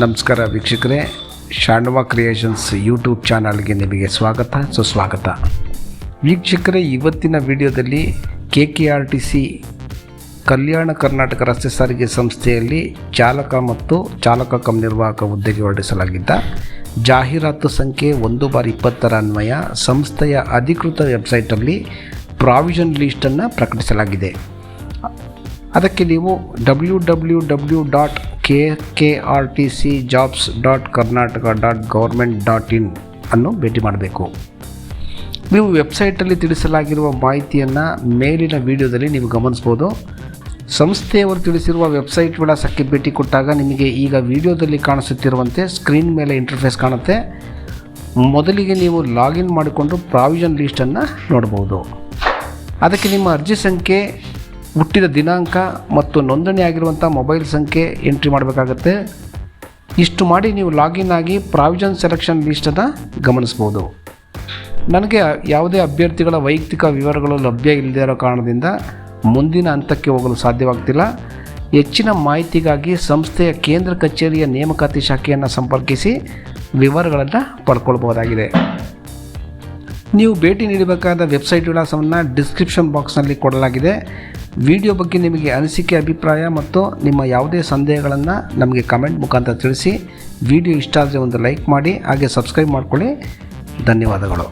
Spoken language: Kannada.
ನಮಸ್ಕಾರ ವೀಕ್ಷಕರೇ. ಶಾಂಡವ ಕ್ರಿಯೇಷನ್ಸ್ ಯೂಟ್ಯೂಬ್ ಚಾನಲ್ಗೆ ನಿಮಗೆ ಸ್ವಾಗತ. ಸುಸ್ವಾಗತ ವೀಕ್ಷಕರೇ, ಇವತ್ತಿನ ವಿಡಿಯೋದಲ್ಲಿ K K R T C Kalyana Karnataka ರಸ್ತೆ ಸಾರಿಗೆ ಸಂಸ್ಥೆಯಲ್ಲಿ ಚಾಲಕ ಮತ್ತು ಚಾಲಕ ಕಂ ನಿರ್ವಾಹಕ ಹುದ್ದೆಗೆ ಹೊರಡಿಸಲಾಗಿದ್ದ ಜಾಹೀರಾತು ಸಂಖ್ಯೆ ಒಂದು ಬಾರಿ ಇಪ್ಪತ್ತರ ಅನ್ವಯ ಸಂಸ್ಥೆಯ ಅಧಿಕೃತ ವೆಬ್ಸೈಟಲ್ಲಿ ಪ್ರಾವಿಷನ್ ಲೀಸ್ಟನ್ನು ಪ್ರಕಟಿಸಲಾಗಿದೆ. ಅದಕ್ಕೆ ನೀವು W W W dot K K R T C jobs dot Karnataka dot government dot in ಅನ್ನು ಭೇಟಿ ಮಾಡಬೇಕು. ನೀವು ವೆಬ್ಸೈಟಲ್ಲಿ ತಿಳಿಸಲಾಗಿರುವ ಮಾಹಿತಿಯನ್ನು ಮೇಲಿನ ವಿಡಿಯೋದಲ್ಲಿ ನೀವು ಗಮನಿಸ್ಬೋದು. ಸಂಸ್ಥೆಯವರು ತಿಳಿಸಿರುವ ವೆಬ್ಸೈಟ್ ವಿಳಾಸಕ್ಕೆ ಭೇಟಿ ಕೊಟ್ಟಾಗ ನಿಮಗೆ ಈಗ ವಿಡಿಯೋದಲ್ಲಿ ಕಾಣಿಸುತ್ತಿರುವಂತೆ ಸ್ಕ್ರೀನ್ ಮೇಲೆ ಇಂಟರ್ಫೇಸ್ ಕಾಣುತ್ತೆ. ಮೊದಲಿಗೆ ನೀವು ಲಾಗಿನ್ ಮಾಡಿಕೊಂಡು ಪ್ರಾವಿಷನ್ ಲೀಸ್ಟನ್ನು ನೋಡ್ಬೋದು. ಅದಕ್ಕೆ ನಿಮ್ಮ ಅರ್ಜಿ ಸಂಖ್ಯೆ ಹುಟ್ಟಿದ ದಿನಾಂಕ ಮತ್ತು ನೋಂದಣಿ ಆಗಿರುವಂಥ ಮೊಬೈಲ್ ಸಂಖ್ಯೆ ಎಂಟ್ರಿ ಮಾಡಬೇಕಾಗತ್ತೆ. ಇಷ್ಟು ಮಾಡಿ ನೀವು ಲಾಗಿನ್ ಆಗಿ ಪ್ರಾವಿಷನ್ ಸೆಲೆಕ್ಷನ್ ಲಿಸ್ಟನ್ನು ಗಮನಿಸ್ಬೋದು. ನನಗೆ ಯಾವುದೇ ಅಭ್ಯರ್ಥಿಗಳ ವೈಯಕ್ತಿಕ ವಿವರಗಳು ಲಭ್ಯ ಇಲ್ಲದೇ ಇರೋ ಕಾರಣದಿಂದ ಮುಂದಿನ ಹಂತಕ್ಕೆ ಹೋಗಲು ಸಾಧ್ಯವಾಗ್ತಿಲ್ಲ. ಹೆಚ್ಚಿನ ಮಾಹಿತಿಗಾಗಿ ಸಂಸ್ಥೆಯ ಕೇಂದ್ರ ಕಚೇರಿಯ ನೇಮಕಾತಿ ಶಾಖೆಯನ್ನು ಸಂಪರ್ಕಿಸಿ ವಿವರಗಳನ್ನು ಪಡ್ಕೊಳ್ಬಹುದಾಗಿದೆ. ನೀವು ಭೇಟಿ ನೀಡಬೇಕಾದ ವೆಬ್ಸೈಟ್ ವಿಳಾಸವನ್ನು ಡಿಸ್ಕ್ರಿಪ್ಷನ್ ಬಾಕ್ಸ್ನಲ್ಲಿ ಕೊಡಲಾಗಿದೆ. ವಿಡಿಯೋ ಬಗ್ಗೆ ನಿಮಗೆ ಅನಿಸಿಕೆ, ಅಭಿಪ್ರಾಯ ಮತ್ತು ನಿಮ್ಮ ಯಾವುದೇ ಸಂದೇಹಗಳನ್ನು ನಮಗೆ ಕಮೆಂಟ್ ಮುಖಾಂತರ ತಿಳಿಸಿ. ವಿಡಿಯೋ ಇಷ್ಟ ಆದರೆ ಒಂದು ಲೈಕ್ ಮಾಡಿ, ಹಾಗೆ ಸಬ್ಸ್ಕ್ರೈಬ್ ಮಾಡಿಕೊಳ್ಳಿ. ಧನ್ಯವಾದಗಳು.